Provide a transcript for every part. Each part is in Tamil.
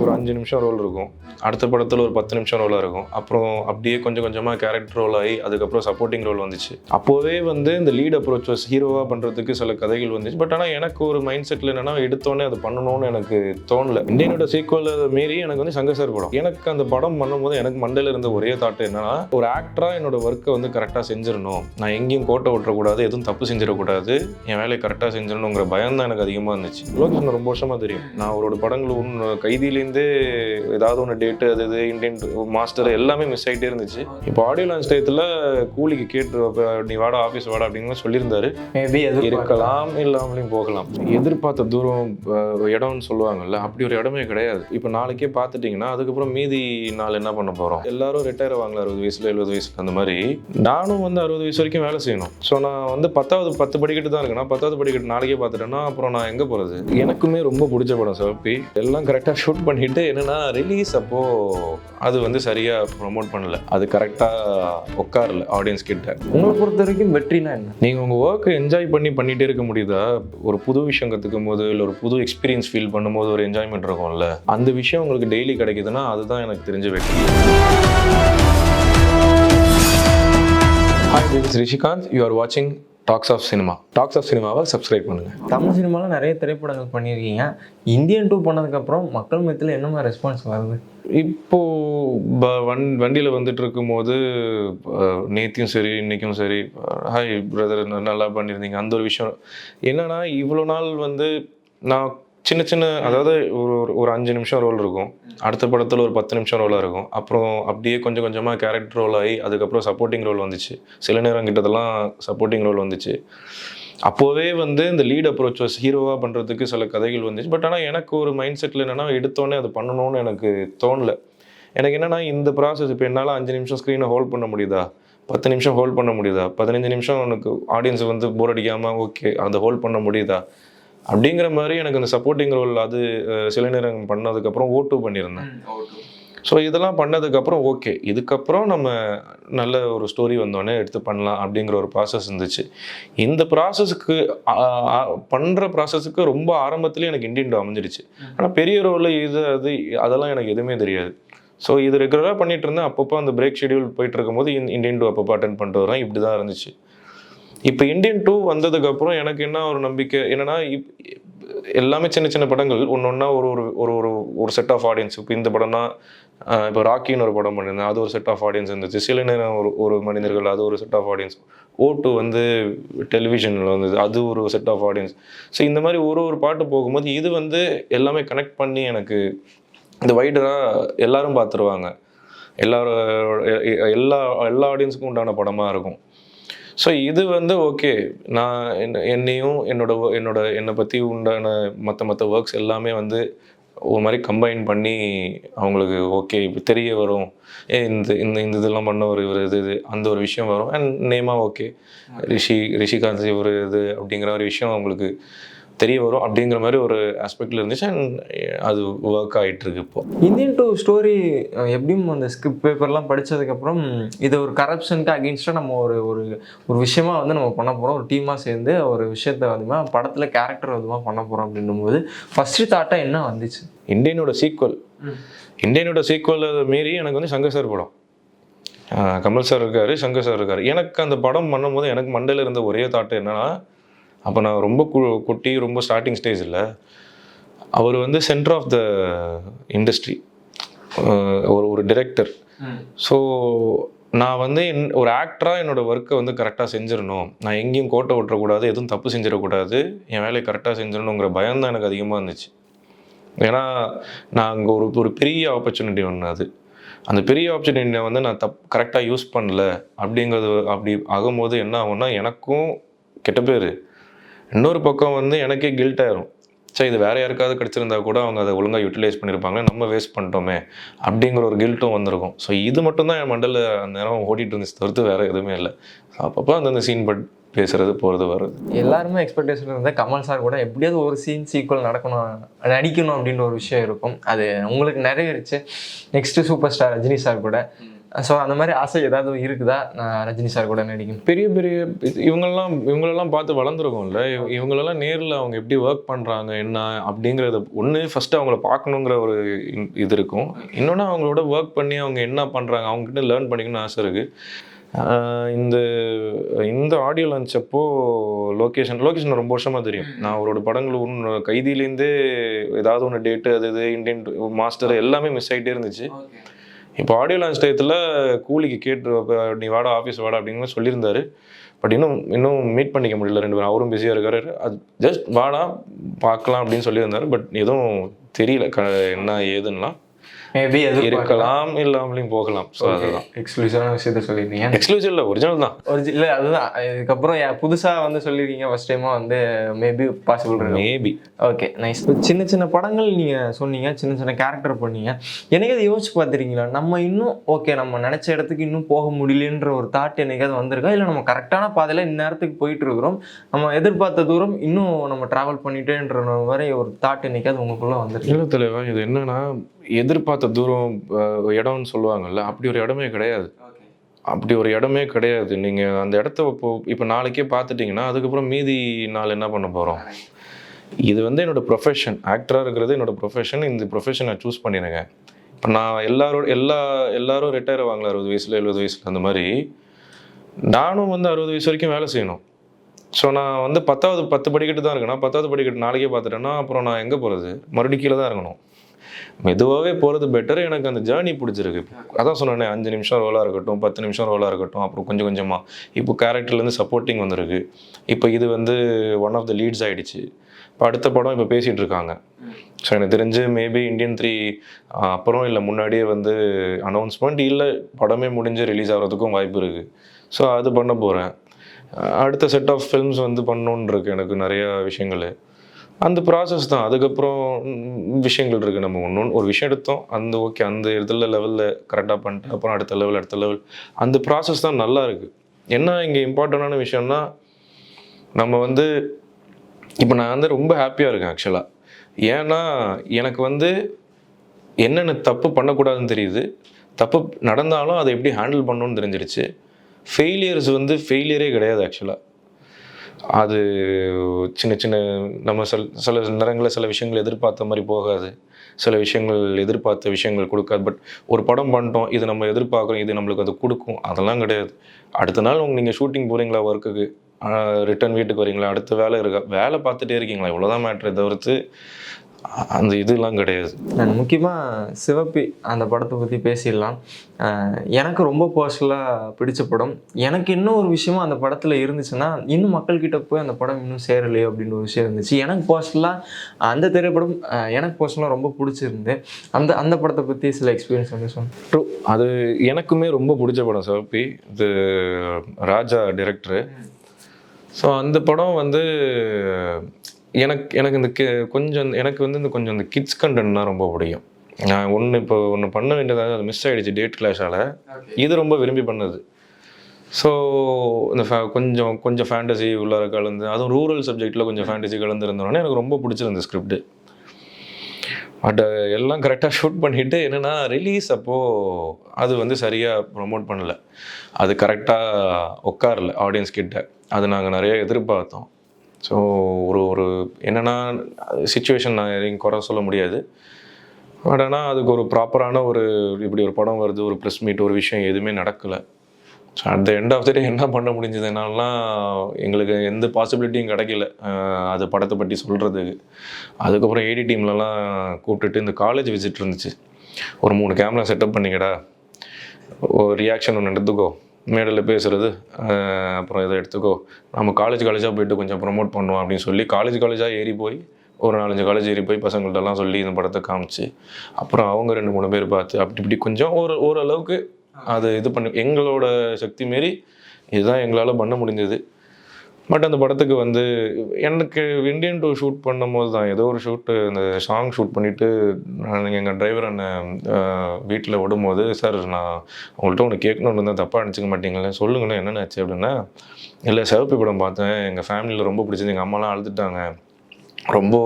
ஒரு அஞ்சு நிமிஷம் ரோல் இருக்கும். அடுத்த படத்தில் ஒரு பத்து நிமிஷம் ரோலாக இருக்கும். அப்புறம் அப்படியே கொஞ்சம் கொஞ்சமாக கேரக்டர் ரோல் ஆகி அதுக்கப்புறம் சப்போர்ட்டிங் ரோல் வந்துச்சு. அப்போவே வந்து இந்த லீட் அப்ரோச் ஹீரோவாக பண்ணுறதுக்கு சில கதைகள் வந்துச்சு. பட் ஆனால் எனக்கு ஒரு மைண்ட் செட்டில் என்னென்னா எடுத்தோன்னே அது பண்ணணும்னு எனக்கு தோணல. இந்தியனோட சீக்குவல் மீறி எனக்கு வந்து சங்கர் சார் படம். எனக்கு அந்த படம் பண்ணும்போது எனக்கு மண்டையில் இருந்த ஒரே தாட் என்னன்னா ஒரு ஆக்டராக என்னோட ஒர்க்கை வந்து கரெக்டாக செஞ்சிடணும். நான் எங்கேயும் கோட்டை விட்டுறக்கூடாது எதுவும் தப்பு செஞ்சிடக்கூடாது. என் வேலையை கரெக்டாக செஞ்சிடணுங்கிற பயம் தான் எனக்கு அதிகமாக இருந்துச்சு. லோகேஷ் ரொம்ப வருஷமாக தெரியும். நான் அவரோட படங்கள் ஒன்று கைதியிலேருந்தே ஏதாவது ஒன்று டேட்டு அது இது இந்தியன் மாஸ்டர் எல்லாமே மிஸ் ஆகிட்டே இருந்துச்சு. இப்போ ஆடியோ லான்ச் டயத்தில் கூலிக்கு கேட்டு நீ வாடா ஆஃபீஸ் வாடா அப்படிங்கிற சொல்லியிருந்தாரு. மேபி எது இருக்கலாம் இல்லாமலையும் போகலாம். எதிர்பார்த்த தூரம் இடம்னு சொல்லுவாங்கல்ல அப்படி ஒரு இடமே கிடையாது. இப்போ நாளைக்கே பார்த்துட்டிங்கன்னா அதுக்கப்புறம் மீதி நாள் என்ன பண்ண போகிறோம் எல்லாரும் ரிட்டையர் வாங்கல அறுபது வயசுல எழுபது வயசுல? அந்த மாதிரி நானும் வந்து அறுபது வயசு வரைக்கும் வேலை செய்யணும். ஸோ நான் வந்து பத்தாவது பத்து படிக்கட்டு தான் இருக்கேன். பத்தாவது படிக்கட்டு நாளைக்கே பார்த்துட்டேன்னா அப்புறம் நான் எங்கே போகிறது எனக்குமே ரொம்ப பிடிச்ச படம் சிவப்பி. எல்லாம் கரெக்டாக ஷூட் பண்ணிட்டு என்னன்னா ரிலீஸ் அப்போ அது வந்து சரியாக ப்ரொமோட் பண்ணல. அது கரெக்டாக உட்காரல ஆடியன்ஸ் கிட்ட. உங்களை பொறுத்த வரைக்கும் வெற்றினா என்ன? நீங்கள் உங்கள் ஒர்க்கை என்ஜாய் பண்ணி பண்ணிகிட்டே இருக்க முடியுதா? ஒரு புது விஷயம் கற்றுக்கும் போது இல்லை ஒரு புது எக்ஸ்பீரியன்ஸ் ஃபீல் பண்ணும்போது ஒரு என்ஜாய்மெண்ட் இருக்கும்ல? அந்த விஷயம் உங்களுக்கு டெய்லி கிடைக்குதுன்னா அதுதான் எனக்கு தெரிஞ்ச வெற்றி. This is Rishikanth you are வாட்சிங் talks of cinema talks of சினிமாவை சப்ஸ்கிரைப் பண்ணுங்கள் தமிழ் சினிமாவில் நிறைய திரைப்படங்கள் பண்ணியிருக்கீங்க. இந்தியன் டூ பண்ணதுக்கப்புறம் மக்கள் மத்தியில் என்ன மாதிரி ரெஸ்பான்ஸ் வருது? இப்போ ப- வண் வண்டியில் வந்துட்டு இருக்கும்போது நேத்தியும் சரி இன்னைக்கும் சரி ஹாய் பிரதர் நல்லா பண்ணியிருந்தீங்க. அந்த ஒரு விஷயம். என்னன்னா இவ்வளோ நாள் வந்து நான் சின்ன சின்ன அதாவது ஒரு ஒரு- ஒரு அஞ்சு நிமிஷம் ரோல் இருக்கும். அடுத்த படத்தில் ஒரு பத்து நிமிஷம் ரோலாக இருக்கும். அப்புறம் அப்படியே கொஞ்சம் கொஞ்சமாக கேரக்டர் ரோல் ஆகி அதுக்கப்புறம் சப்போர்ட்டிங் ரோல் வந்துச்சு. சில நேரம் கிட்டதெல்லாம் சப்போர்ட்டிங் ரோல் வந்துச்சு. அப்போவே வந்து இந்த லீட் அப்ரோச் வாஸ் ஹீரோவாக பண்ணுறதுக்கு சில கதைகள் வந்துச்சு. பட் ஆனால் எனக்கு ஒரு மைண்ட் செட்டில் என்னென்னா எடுத்தோன்னே அது பண்ணணும்னு எனக்கு தோணல. எனக்கு என்னென்னா இந்த ப்ராசஸ் இப்போ என்னால் அஞ்சு நிமிஷம் ஸ்க்ரீனை ஹோல்ட் பண்ண முடியுதா? பத்து நிமிஷம் ஹோல்ட் பண்ண முடியுதா? பதினஞ்சு நிமிஷம் உனக்கு ஆடியன்ஸ் வந்து போர் அடிக்காமல் ஓகே அதை ஹோல்ட் பண்ண முடியுதா? அப்படிங்கிற மாதிரி எனக்கு அந்த சப்போர்ட்டிங் ரோல் அது சில நேரம் பண்ணதுக்கப்புறம் ஓட்டு பண்ணியிருந்தேன். ஸோ இதெல்லாம் பண்ணதுக்கப்புறம் ஓகே இதுக்கப்புறம் நம்ம நல்ல ஒரு ஸ்டோரி வந்தோடனே எடுத்து பண்ணலாம் அப்படிங்கிற ஒரு ப்ராசஸ் இருந்துச்சு. இந்த ப்ராசஸ்க்கு பண்ணுற ப்ராசஸுக்கு ரொம்ப ஆரம்பத்துலேயே எனக்கு இண்டியன் அமைஞ்சிடுச்சு. ஆனால் பெரிய ரோலில் இது அது அதெல்லாம் எனக்கு எதுவுமே தெரியாது. ஸோ இது ரெகுலராக பண்ணிட்டு இருந்தேன். அப்பப்போ அந்த பிரேக் ஷெடியூல் போயிட்டு இருக்கும்போது இந்தியன் டூ அப்பப்போ அட்டன் பண்ணிட்டு வரேன் இப்படி தான் இருந்துச்சு. இப்போ இந்தியன் டூ வந்ததுக்கப்புறம் எனக்கு என்ன ஒரு நம்பிக்கை? என்னன்னா இப் எல்லாமே சின்ன சின்ன படங்கள். ஒன்று ஒன்றா ஒரு ஒரு ஒரு ஒரு ஒரு செட் ஆஃப் ஆடியன்ஸ் இப்போ இந்த படம்னா இப்போ ராக்கின்னு ஒரு படம் பண்ணியிருந்தேன் அது ஒரு செட் ஆஃப் ஆடியன்ஸ் இருந்துச்சு. சில நேரம் ஒரு ஒரு மனிதர்கள் அது ஒரு செட் ஆஃப் ஆடியன்ஸ் ஓட்டு வந்து டெலிவிஷனில் வந்தது. அது ஒரு செட் ஆஃப் ஆடியன்ஸ் ஸோ இந்த மாதிரி ஒரு ஒரு பாட்டு போகும்போது இது வந்து எல்லாமே கனெக்ட் பண்ணி எனக்கு இந்த வைடராக எல்லாரும் பார்த்துருவாங்க எல்லாரும் எல்லா எல்லா ஆடியன்ஸுக்கும் உண்டான படமாக இருக்கும். ஸோ இது வந்து ஓகே நான் என்ன- என்னையும் என்னோட என்னோட என்னை பற்றி உண்டான மற்ற மற்ற ஒர்க்ஸ் எல்லாமே வந்து ஒரு மாதிரி கம்பைன் பண்ணி அவங்களுக்கு ஓகே இப்போ தெரிய வரும். ஏ இந்த இந்த இந்த இதெல்லாம் பண்ண ஒரு இவர் இது இது அந்த ஒரு விஷயம் வரும். அண்ட் நேமாக ஓகே ரிஷி ரிஷிகாந்த் இவர் இது அப்படிங்கிற ஒரு விஷயம் அவங்களுக்கு தெரிய வரும் அப்படிங்கிற மாதிரி ஒரு ஆஸ்பெக்டில் இருந்துச்சு. அண்ட் அது ஒர்க் ஆகிட்டு இருக்கு இப்போ இந்தியன் டூ ஸ்டோரி எப்படியும் அந்த ஸ்கிரிப்ட் பேப்பர்லாம் படிச்சதுக்கப்புறம் இது ஒரு கரப்ஷனுக்கு அகெயின்ஸ்டாக நம்ம ஒரு ஒரு ஒரு விஷயமா வந்து நம்ம பண்ண போகிறோம் ஒரு டீமாக சேர்ந்து ஒரு விஷயத்த வந்து படத்தில் கேரக்டர் விதமாக பண்ண போகிறோம் அப்படின்னும் போது ஃபஸ்ட்டு தாட்டாக என்ன வந்துச்சு? இந்தியனோட சீக்வல் இந்தியனோட சீக்வல் மீறி எனக்கு வந்து சங்கர் சார் படம். கமல் சார் இருக்காரு சங்கர் சார் இருக்காரு. எனக்கு அந்த படம் பண்ணும்போது எனக்கு மண்டையில் இருந்த ஒரே தாட் என்னன்னா அப்போ நான் ரொம்ப கு குட்டி ரொம்ப ஸ்டார்டிங் ஸ்டேஜில் அவர் வந்து சென்டர் ஆஃப் த இண்டஸ்ட்ரி ஒரு ஒரு டிரெக்டர் ஸோ நான் வந்து என் ஒரு ஆக்டராக என்னோட ஒர்க்கை வந்து கரெக்டாக செஞ்சிடணும். நான் எங்கேயும் கோட்டை விட்டுறக்கூடாது எதுவும் தப்பு செஞ்சிடக்கூடாது. என் வேலையை கரெக்டாக செஞ்சிடணுங்கிற பயம் தான் எனக்கு அதிகமாக இருந்துச்சு. ஏன்னா நான் அங்கே ஒரு ஒரு பெரிய ஆப்பர்ச்சுனிட்டி ஒன்று அது. அந்த பெரிய ஆப்பர்ச்சுனிட்டியை வந்து நான் தப் கரெக்டாக யூஸ் பண்ணல. அப்படிங்கிறது அப்படி ஆகும்போது என்ன ஆகும்னா எனக்கும் கெட்ட பேர். இன்னொரு பக்கம் வந்து எனக்கே கில்ட் ஆயிரும் சரி இது வேற யாருக்காவது கிடச்சிருந்தா கூட அவங்க அதை ஒழுங்காக யூட்டிலைஸ் பண்ணியிருப்பாங்க நம்ம வேஸ்ட் பண்ணிட்டோமே அப்படிங்கிற ஒரு கில்ட்டும் வந்திருக்கும். ஸோ இது மட்டும் தான் என் மண்டல அந்த நேரம் ஓடிட்டு இருந்துச்சு தவிர்த்து வேற எதுவுமே இல்லை. அப்பப்போ அந்தந்த சீன் பட் பேசுறது போகிறது வருது எல்லாருமே எக்ஸ்பெக்டேஷன் இருந்தால் கமல் சார் கூட எப்படியாவது ஒரு சீன் சீக்வல் நடக்கணும் நடிக்கணும் அப்படின்ற ஒரு விஷயம் இருக்கும். அது உங்களுக்கு நிறைவேறிச்சு next super star Rajini sir கூட. ஸோ அந்த மாதிரி ஆசை ஏதாவது இருக்குதா? நான் ரஜினி சார் கூட நடிக்கணும் பெரிய பெரிய இது- இவங்களெல்லாம் பார்த்து வளர்ந்துருக்கோம்ல. இவ- இவங்களெல்லாம் நேரில் அவங்க எப்படி ஒர்க் பண்ணுறாங்க என்ன அப்படிங்கிறத ஒன்று ஃபஸ்ட்டு அவங்கள பார்க்கணுங்கிற ஒரு இது இருக்கும். இன்னொன்று அவங்களோட ஒர்க் பண்ணி அவங்க என்ன பண்ணுறாங்க அவங்ககிட்ட லேர்ன் பண்ணிக்கணும்னு ஆசை இருக்குது இந்த இந்த ஆடியோ லான்ச் அப்போ லொக்கேஷன் லொக்கேஷன் ரொம்ப வருஷமாக தெரியும். நான் அவரோட படங்கள் ஒன்று கைதியிலேருந்தே ஏதாவது ஒன்று டேட்டு அது இது இந்தியன் மாஸ்டர் எல்லாமே மிஸ் ஆகிட்டே இருந்துச்சு. இப்போ ஆடியோ லான்ச் டயத்தில் கூலிக்கு கேட்டு நீ வாடா ஆஃபீஸ் வாடா அப்படின்னு சொல்லியிருந்தாரு. பட் இன்னும் இன்னும் மீட் பண்ணிக்க முடியல ரெண்டு பேரும். அவரும் பிஸியாக இருக்காரு. அது ஜஸ்ட் வாடா பார்க்கலாம் அப்படின்னு சொல்லியிருந்தாரு. பட் எதுவும் தெரியல க என்ன ஏதுன்னா மேபி எது இருக்கலாம் இல்லாமலையும் போகலாம். ஸோ அதுதான். எக்ஸ்க்ளூசிவான விஷயத்த சொல்லியிருக்கீங்க எக்ஸ்க்ளூசிவ் இல்லை ஒரிஜினல் தான். ஒரு இல்லை அதுதான். இதுக்கப்புறம் யா- புதுசா வந்து சொல்லியிருக்கீங்க ஃபர்ஸ்ட் டைமா வந்து maybe possible maybe okay nice சின்ன சின்ன படங்கள் நீங்க சொன்னீங்க சின்ன சின்ன கேரக்டர் பண்ணீங்க. என்னைக்காவது யோசிச்சு பார்த்துருக்கீங்களா? நம்ம இன்னும் ஓகே நம்ம நினைச்ச இடத்துக்கு இன்னும் போக முடியலன்ற ஒரு தாட் என்னைக்காவது வந்திருக்கா? இல்லை நம்ம கரெக்டான பாதையில இந்நேரத்துக்கு போயிட்டு இருக்கிறோம். நம்ம எதிர்பார்த்த தூரம் இன்னும் நம்ம டிராவல் பண்ணிட்டேன்ற மாதிரி ஒரு தாட் என்னைக்காவது உங்களுக்குள்ள வந்திருக்கு. இல்லை தலைவா இது என்னன்னா எதிர்பார்த்த தூரம் இடம்னு சொல்லுவாங்கல்ல அப்படி ஒரு இடமே கிடையாது. அப்படி ஒரு இடமே கிடையாது. நீங்கள் அந்த இடத்த இப்போ இப்போ நாளைக்கே பார்த்துட்டிங்கன்னா அதுக்கப்புறம் மீதி நாள் என்ன பண்ண போகிறோம் இது வந்து என்னோட ப்ரொஃபஷன் ஆக்டராக இருக்கிறது என்னோட ப்ரொஃபஷன் இந்த ப்ரொஃபஷன் நான் சூஸ் பண்ணிடுங்க இப்போ நான் எல்லாரோட எல்லா எல்லாரும் ரிட்டையர் ஆவாங்களா அறுபது வயசில் எழுபது வயசில் அந்த மாதிரி? நானும் வந்து அறுபது வயசு வரைக்கும் வேலை செய்யணும். ஸோ நான் வந்து பத்தாவது பத்து படிக்கட்டு தான் இருக்கேன். பத்தாவது படிக்கட்டு நாளைக்கே பார்த்துட்டேன்னா அப்புறம் நான் எங்கே போகிறது மறுபடியும் கீழே தான் இருக்கணும் மெதுவாகவே போகிறது பெட்டர் எனக்கு அந்த ஜேர்னி பிடிச்சிருக்கு. அதான் சொன்னேனே அஞ்சு நிமிஷம் ரோலாக இருக்கட்டும் பத்து நிமிஷம் ரோலாக இருக்கட்டும் அப்புறம் கொஞ்சம் கொஞ்சமாக இப்போ கேரக்டர்லேருந்து சப்போர்ட்டிங் வந்திருக்கு. இப்போ இது வந்து ஒன் ஆஃப் த லீட்ஸ் ஆகிடுச்சு இப்போ அடுத்த படம் இப்போ பேசிகிட்டு இருக்காங்க. ஸோ எனக்கு தெரிஞ்சு மேபி இந்தியன் த்ரீ அப்புறம் இல்லை முன்னாடியே வந்து அனௌன்ஸ்மெண்ட் இல்லை படமே முடிஞ்சு ரிலீஸ் ஆகிறதுக்கும் வாய்ப்பு இருக்குது ஸோ அது பண்ண போகிறேன் அடுத்த செட் ஆஃப் ஃபில்ம்ஸ் வந்து பண்ணணுன்னு இருக்கு எனக்கு நிறையா விஷயங்கள். அந்த ப்ராசஸ் தான். அதுக்கப்புறம் விஷயங்கள் இருக்குது நம்ம ஒன்று ஒரு விஷயம் எடுத்தோம். அந்த ஓகே அந்த இதில் லெவலில் கரெக்டாக பண்ணிட்டு அப்புறம் அடுத்த லெவல் அடுத்த லெவல் அந்த ப்ராசஸ் தான் நல்லா இருக்குது என்ன இங்கே இம்பார்ட்டண்டான விஷயம்னா நம்ம வந்து இப்போ நான் வந்து ரொம்ப ஹாப்பியாக இருக்கேன் ஆக்சுவலாக ஏன்னா எனக்கு வந்து என்னென்ன தப்பு பண்ணக்கூடாதுன்னு தெரியுது. தப்பு நடந்தாலும் அதை எப்படி ஹேண்டில் பண்ணணும்னு தெரிஞ்சிருச்சு. ஃபெயிலியர்ஸ் வந்து ஃபெயிலியரே கிடையாது ஆக்சுவலாக அது சின்ன சின்ன நம்ம சில சில நேரங்களில் சில விஷயங்கள் எதிர்பார்த்த மாதிரி போகாது. சில விஷயங்கள் எதிர்பார்த்த விஷயங்கள் கொடுக்காது. பட் ஒரு படம் பண்ணிட்டோம் இது நம்ம எதிர்பார்க்குறோம் இது நம்மளுக்கு அது கொடுக்கும். அதெல்லாம் கிடையாது. அடுத்த நாள் உங்கள் நீங்கள் ஷூட்டிங் போகிறீங்களா ஒர்க்குக்கு ரிட்டர்ன் வீட்டுக்கு வரீங்களா? அடுத்த வேலை இருக்கா? வேலை பார்த்துட்டே இருக்கீங்களா? இவ்வளோதான் மேட்ரு தவிர்த்து அந்த இதெல்லாம் கிடையாது. நான் முக்கியமாக சிவப்பி அந்த படத்தை பற்றி பேசிடலாம். எனக்கு ரொம்ப பர்சனலாக பிடிச்ச படம். எனக்கு இன்னும் ஒரு விஷயமும் அந்த படத்தில் இருந்துச்சுன்னா இன்னும் மக்கள்கிட்ட போய் அந்த படம் இன்னும் சேரலையே அப்படின்னு ஒரு விஷயம் இருந்துச்சு. எனக்கு பர்சனலாக அந்த திரைப்படம் எனக்கு பர்சனலாக ரொம்ப பிடிச்சிருந்து அந்த அந்த படத்தை பற்றி சில எக்ஸ்பீரியன்ஸ் வந்து சொன்னேன் அது எனக்குமே ரொம்ப பிடிச்ச படம் சிவப்பி. இது ராஜா டிரெக்டரு ஸோ அந்த படம் வந்து எனக்கு எனக்கு இந்த கி- கொஞ்சம் எனக்கு வந்து இந்த கொஞ்சம் இந்த கிட்ஸ் கண்டென்ட்னா ரொம்ப பிடிக்கும். நான் ஒன்று இப்போ ஒன்று பண்ண வேண்டியதாக அது மிஸ் ஆகிடுச்சு டேட் கிளாஷால் இது ரொம்ப விரும்பி பண்ணது. ஸோ இந்த fa- கொஞ்சம் கொஞ்சம் ஃபேண்டசி உள்ளார கலந்து அதுவும் ரூரல் சப்ஜெக்டில் கொஞ்சம் ஃபேண்டசி கலந்து இருந்தோடனே எனக்கு ரொம்ப பிடிச்சிருந்த ஸ்கிரிப்ட் பட் எல்லாம் கரெக்டாக ஷூட் பண்ணிவிட்டு என்னென்னா ரிலீஸ் அப்போது அது வந்து சரியாக ப்ரொமோட் பண்ணல. அது கரெக்டாக உட்காரல ஆடியன்ஸ் கிட்ட. அது நாங்கள் நிறைய எதிர்பார்த்தோம். ஸோ ஒரு ஒரு என்னென்னா சுச்சுவேஷன் நான் எதையும் குறை சொல்ல முடியாது. பட் ஆனால் அதுக்கு ஒரு ப்ராப்பரான ஒரு இப்படி ஒரு படம் வருது ஒரு ப்ரெஸ் மீட் ஒரு விஷயம் எதுவுமே நடக்கலை. So at the end of the day என்ன பண்ண முடிஞ்சதுனாலாம் எங்களுக்கு எந்த பாசிபிலிட்டியும் கிடைக்கல. அது படத்தை பற்றி சொல்கிறதுக்கு அதுக்கப்புறம் ஏடி டீம்லலாம் கூப்பிட்டுட்டு இந்த காலேஜ் விசிட் இருந்துச்சு. ஒரு மூணு கேமரா செட்டப் பண்ணிக்கடா. ஒரு ரியாக்ஷன் ஒன்று எடுத்துக்கோ. மேடையில் பேசுகிறது அப்புறம் இதை எடுத்துக்கோ. நம்ம காலேஜ் காலேஜாக போயிட்டு கொஞ்சம் ப்ரொமோட் பண்ணுவோம் அப்படின்னு சொல்லி காலேஜ் காலேஜாக ஏறி போய் ஒரு நாலஞ்சு காலேஜ் ஏறி போய் பசங்கள்ட்டலாம் சொல்லி இந்த படத்தை காமிச்சு அப்புறம் அவங்க ரெண்டு மூணு பேர் பார்த்து அப்படி இப்படி கொஞ்சம் ஒரு ஓரளவுக்கு அது இது பண்ணி எங்களோட சக்தி மாரி இதுதான் எங்களால் பண்ண முடிஞ்சது. பட் அந்த படத்துக்கு வந்து எனக்கு இந்தியன் டூ ஷூட் பண்ணும்போது தான் ஏதோ ஒரு ஷூட்டு அந்த சாங் ஷூட் பண்ணிவிட்டு நான் எங்கள் டிரைவர் அண்ணன் வீட்டில் விடும்போது சார் நான் உங்கள்கிட்ட ஒன்று கேட்கணுன்னு இருந்தால் தப்பாக நினச்சிக்க மாட்டீங்களே சொல்லுங்கண்ணே என்னென்ன ஆச்சு? அப்படின்னா இல்லை சிவப்பு படம் பார்த்தேன். எங்கள் ஃபேமிலியில் ரொம்ப பிடிச்சது. எங்கள் அம்மாலாம் அழுதுட்டாங்க. ரொம்ப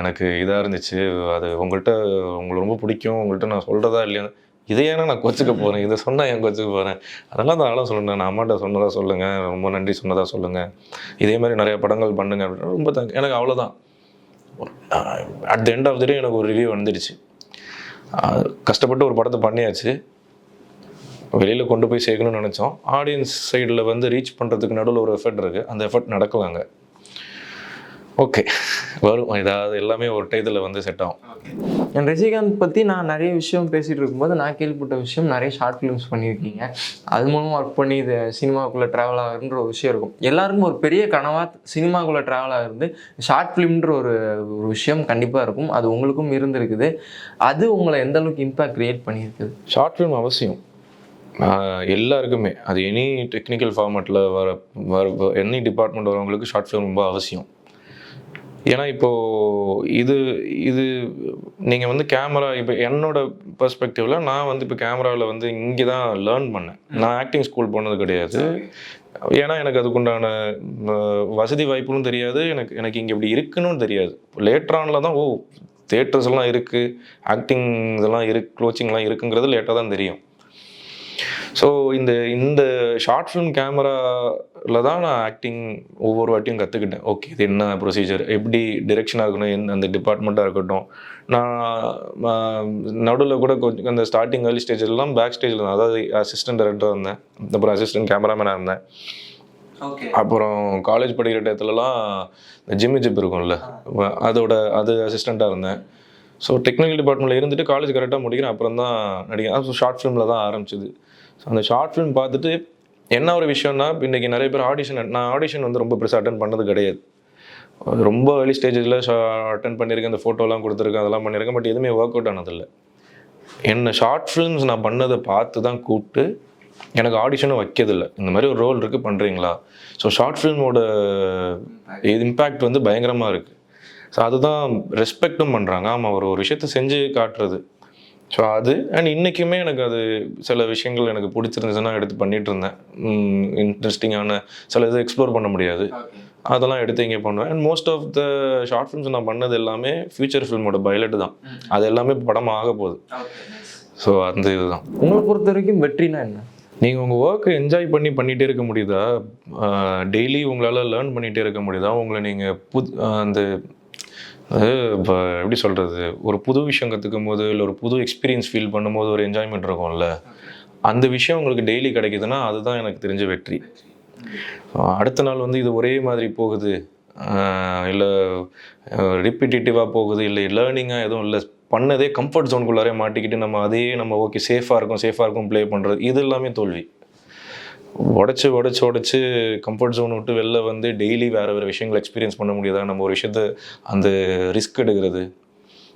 எனக்கு இதாக இருந்துச்சு. அது உங்கள்கிட்ட உங்களை ரொம்ப பிடிக்கும். உங்கள்கிட்ட நான் சொல்கிறதா இல்லையா இதை நான் கொச்சுக்க போகிறேன் இதை சொன்னால் ஏன் கொச்சுக்க போகிறேன் அதெல்லாம் தான் அதெல்லாம் சொல்லுங்கள் நான் அம்மாட்ட சொன்னதாக சொல்லுங்கள் ரொம்ப நன்றி சொன்னதாக சொல்லுங்கள் இதே மாதிரி நிறைய படங்கள் பண்ணுங்க அப்படின்னு. ரொம்ப தேங்க் எனக்கு அவ்வளோதான் at the end of the day எனக்கு ஒரு ரிவ்யூ வந்துடுச்சு. கஷ்டப்பட்டு ஒரு படத்தை பண்ணியாச்சு. வெளியில் கொண்டு போய் சேர்க்கணும்னு நினச்சோம். ஆடியன்ஸ் சைடில் வந்து ரீச் பண்ணுறதுக்கு நடுவில் ஒரு எஃபர்ட் இருக்குது அந்த எஃபர்ட் நடக்கலாங்க ஓகே. வரும் ஏதாவது எல்லாமே ஒரு டயத்தில் வந்து செட் ஆகும். என் ரஜினிகாந்த் பற்றி நான் நிறைய விஷயம் பேசிகிட்டு இருக்கும்போது நான் கேள்விப்பட்ட விஷயம் நிறைய ஷார்ட் ஃபிலிம்ஸ் பண்ணியிருக்கீங்க. அது மூலமாக ஒர்க் பண்ணி இது சினிமாக்குள்ளே ட்ராவல் ஆகுன்ற ஒரு விஷயம் இருக்கும். எல்லாருக்கும் ஒரு பெரிய கனவாக சினிமாக்குள்ளே ட்ராவல் ஆகுறது ஷார்ட் ஃபிலிம்ன்ற ஒரு ஒரு விஷயம் கண்டிப்பாக இருக்கும். அது உங்களுக்கும் இருந்திருக்குது. அது உங்களை எந்த அளவுக்கு இம்பாக்ட் கிரியேட் பண்ணியிருக்குது ஷார்ட் ஃபிலிம் அவசியம். எல்லாருக்குமே. அது எனி டெக்னிக்கல் ஃபார்மேட்டில் வர வர எனி டிபார்ட்மெண்ட் வரவங்களுக்கு ஷார்ட் ஃபிலிம் ரொம்ப அவசியம். ஏன்னா இப்போது இது இது நீங்கள் வந்து கேமரா இப்போ என்னோட பெர்ஸ்பெக்டிவில் நான் வந்து இப்போ கேமராவில் வந்து இங்கே தான் லேர்ன் பண்ணேன். நான் ஆக்டிங் ஸ்கூல் போனது கிடையாது. ஏன்னா எனக்கு அதுக்குண்டான வசதி வாய்ப்புகளும் தெரியாது. எனக்கு எனக்கு இங்கே இப்படி இருக்குன்னு தெரியாது. லேட்டரானில் தான் ஓ தேட்டர்ஸ் எல்லாம் இருக்குது ஆக்டிங் இதெல்லாம் இருக்கு கோச்சிங்லாம் இருக்குங்கிறது லேட்டாக தான் தெரியும். ஸோ இந்த இந்த ஷார்ட் ஃபிலிம் கேமராவில் தான் நான் ஆக்டிங் ஒவ்வொரு வாட்டியும் கற்றுக்கிட்டேன் ஓகே இது என்ன ப்ரொசீஜர் எப்படி டிரெக்ஷனாக இருக்கணும்? எந்த அந்த டிபார்ட்மெண்ட்டாக இருக்கட்டும். நான் நடுவில் கூட கொஞ்சம் அந்த ஸ்டார்டிங் ஏர்லி ஸ்டேஜ்லாம் பேக் ஸ்டேஜில் தான். அதாவது அசிஸ்டன்ட் டைரக்டராக இருந்தேன். அப்புறம் அசிஸ்டன்ட் கேமராமேனாக இருந்தேன். அப்புறம் காலேஜ் படிக்கிற டயத்துலலாம் இந்த ஜிம்மி ஜிப் இருக்கும்ல அதோட அது அசிஸ்டண்ட்டாக இருந்தேன். ஸோ டெக்னிக்கல் டிபார்ட்மெண்ட்டில் இருந்துட்டு காலேஜ் கரெக்டாக முடிக்கிறேன் அப்புறம் தான் நடிக்கிறேன் ஸோ ஷார்ட் ஃபிலிமில் தான் ஆரம்பிச்சிது. ஸோ அந்த ஷார்ட் ஃபிலிம் பார்த்துட்டு என்ன ஒரு விஷயம்னா இன்றைக்கி நிறைய பேர் ஆடிஷன் நான் ஆடிஷன் வந்து ரொம்ப பெருசாக அட்டன் பண்ணது கிடையாது. அது ரொம்ப ஏர்லி ஸ்டேஜில் அட்டன் பண்ணியிருக்கேன் அந்த ஃபோட்டோலாம் கொடுத்துருக்கேன் அதெல்லாம் பண்ணியிருக்கேன் பட் எதுவுமே ஒர்க் அவுட் ஆனதில்லை. என்ன ஷார்ட் ஃபிலிம்ஸ் நான் பண்ணதை பார்த்து தான் கூப்பிட்டு எனக்கு ஆடிஷனும் வைக்கிறதில்ல இந்த மாதிரி ஒரு ரோல் இருக்குது பண்ணுறீங்களா ஸோ ஷார்ட் ஃபிலிமோட இம்பேக்ட் வந்து பயங்கரமாக இருக்குது ஸோ அதுதான் ரெஸ்பெக்டும் பண்ணுறாங்க ஆமாம் ஒரு ஒரு விஷயத்த செஞ்சு காட்டுறது. ஸோ அது அண்ட் இன்றைக்குமே எனக்கு அது சில விஷயங்கள் எனக்கு பிடிச்சிருந்துச்சுன்னா எடுத்து பண்ணிட்டு இருந்தேன் இன்ட்ரெஸ்டிங்கான சில இது எக்ஸ்ப்ளோர் பண்ண முடியாது. அதெல்லாம் எடுத்து இங்கே பண்ணுவேன். And most of the short films நான் பண்ணது எல்லாமே ஃபியூச்சர் ஃபில்மோட பைலட் தான். அது எல்லாமே படமாக ஆக போகுது. ஸோ அந்த இதுதான். உங்களை பொறுத்த வரைக்கும் வெற்றினா என்ன? நீங்கள் உங்கள் ஒர்க்கை என்ஜாய் பண்ணி பண்ணிகிட்டே இருக்க முடியுதா? டெய்லி உங்களால் லேர்ன் பண்ணிகிட்டே இருக்க முடியுதா? உங்களை நீங்கள் புது அந்த அது இப்போ எப்படி சொல்கிறது ஒரு புது விஷயம் கற்றுக்கும் போது இல்லை ஒரு புது எக்ஸ்பீரியன்ஸ் ஃபீல் பண்ணும்போது ஒரு என்ஜாய்மெண்ட் இருக்கும்ல. அந்த விஷயம் உங்களுக்கு டெய்லி கிடைக்குதுன்னா அதுதான் எனக்கு தெரிஞ்ச வெற்றி. அடுத்த நாள் வந்து இது ஒரே மாதிரி போகுது. இல்லை ரிப்பிட்டேட்டிவாக போகுது. இல்லை லேர்னிங்காக எதுவும் இல்லை. பண்ணதே கம்ஃபர்ட் ஜோனுக்குள்ளாரே மாட்டிக்கிட்டு நம்ம அதையே நம்ம ஓகே சேஃபாக இருக்கும் சேஃபாக இருக்கும் ப்ளே பண்ணுறது இது எல்லாமே தோல்வி. உடச்சி உடச்சி உடச்சி கம்ஃபர்ட் ஜோன் விட்டு வெளில வந்து டெய்லி வேறு வேறு விஷயங்கள் எக்ஸ்பீரியன்ஸ் பண்ண முடியுதா? நம்ம ஒரு விஷயத்த அந்த ரிஸ்க் எடுக்கிறது.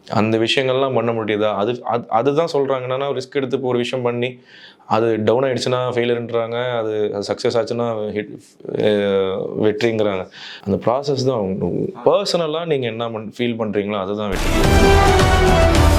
அந்த விஷயங்கள்லாம் பண்ண முடியுதா? அது அது அதுதான் சொல்கிறாங்க என்னன்னா ரிஸ்க் எடுத்து இப்போ ஒரு விஷயம் பண்ணி அது டவுன் ஆகிடுச்சுன்னா ஃபெயிலியர்ன்றாங்க அது சக்ஸஸ் ஆச்சுன்னா ஹிட் வெற்றிங்கிறாங்க. அந்த ப்ராசஸ் தான். பர்சனலாக நீங்கள் என்ன பண் ஃபீல் பண்ணுறீங்களோ அதுதான் வெற்றி.